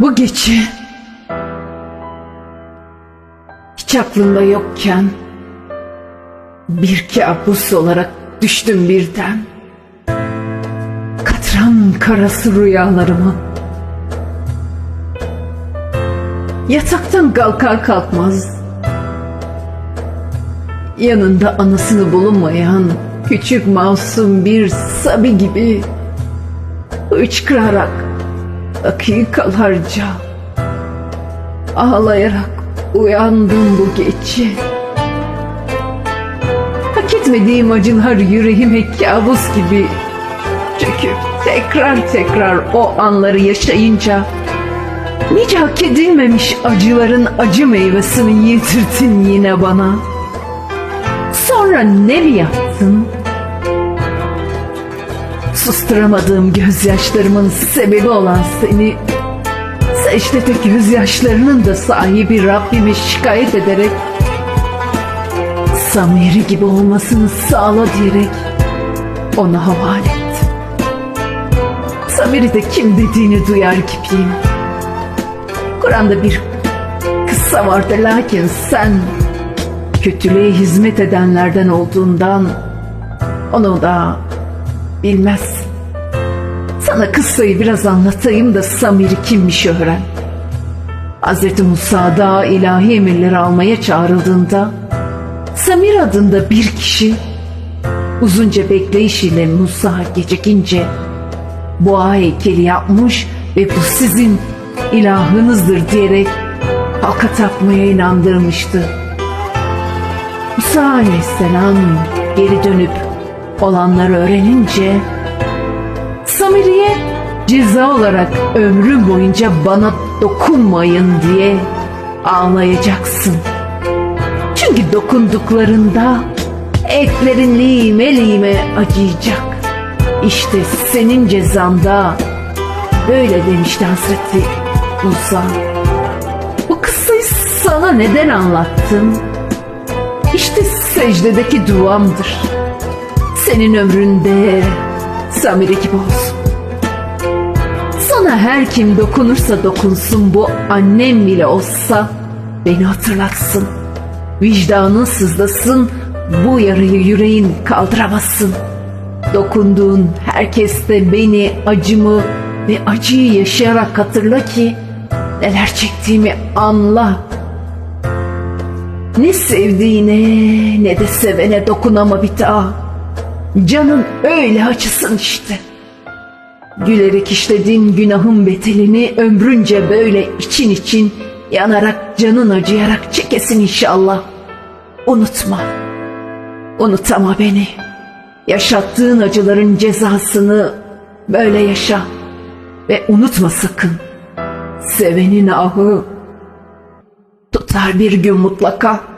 Bu gece hiç aklımda yokken bir kabus olarak düştüm birden. Katran karası rüyalarıma. Yataktan kalkar kalkmaz yanında anasını bulunmayan küçük masum bir sabi gibi hıçkırarak dakikalarca ağlayarak uyandım bu gece. Hak etmediğim acılar yüreğime kabus gibi çöküp tekrar tekrar o anları yaşayınca nice hak edilmemiş acıların acı meyvesini yedirdin yine bana. Sonra ne mi yaptın? Susturamadığım gözyaşlarımın sebebi olan seni secdede gözyaşlarının da sahibi Rabbime şikayet ederek Samiri gibi olmasını sağla diyerek ona havale ettim. Samiri de kim dediğini duyar gibiyim. Kur'an'da bir kıssa vardı lakin sen kötülüğe hizmet edenlerden olduğundan onu da bilmez. Sana kıssayı biraz anlatayım da Samir'i kimmiş öğren. Hz. Musa da ilahi emirleri almaya çağrıldığında Samir adında bir kişi uzunca bekleyiş ile Musa gecikince boğa heykeli yapmış ve bu sizin ilahınızdır diyerek halka tapmaya inandırmıştı. Musa aleyhisselam geri dönüp olanları öğrenince Samiri'ye ceza olarak ömrüm boyunca bana dokunmayın diye ağlayacaksın. Çünkü dokunduklarında etlerin lime lime acıyacak. İşte senin cezanda böyle demişti Hazreti Musa. Bu kıssayı sana neden anlattım? İşte secdedeki duamdır. Senin ömründe Samiri gibi olsun. Sana her kim dokunursa dokunsun bu annem bile olsa beni hatırlatsın. Vicdanın sızlasın bu yarayı yüreğin kaldıramazsın. Dokunduğun herkeste beni acımı ve acıyı yaşayarak hatırla ki neler çektiğimi anla. Ne sevdiğine ne de sevene dokunama bir daha. Canın öyle acısın işte. Gülerek işlediğin günahın betelini ömrünce böyle için için yanarak canın acıyarak çekesin inşallah. Unutma. Unutama beni. Yaşattığın acıların cezasını böyle yaşa. Ve unutma sakın. Sevenin ahı tutar bir gün mutlaka.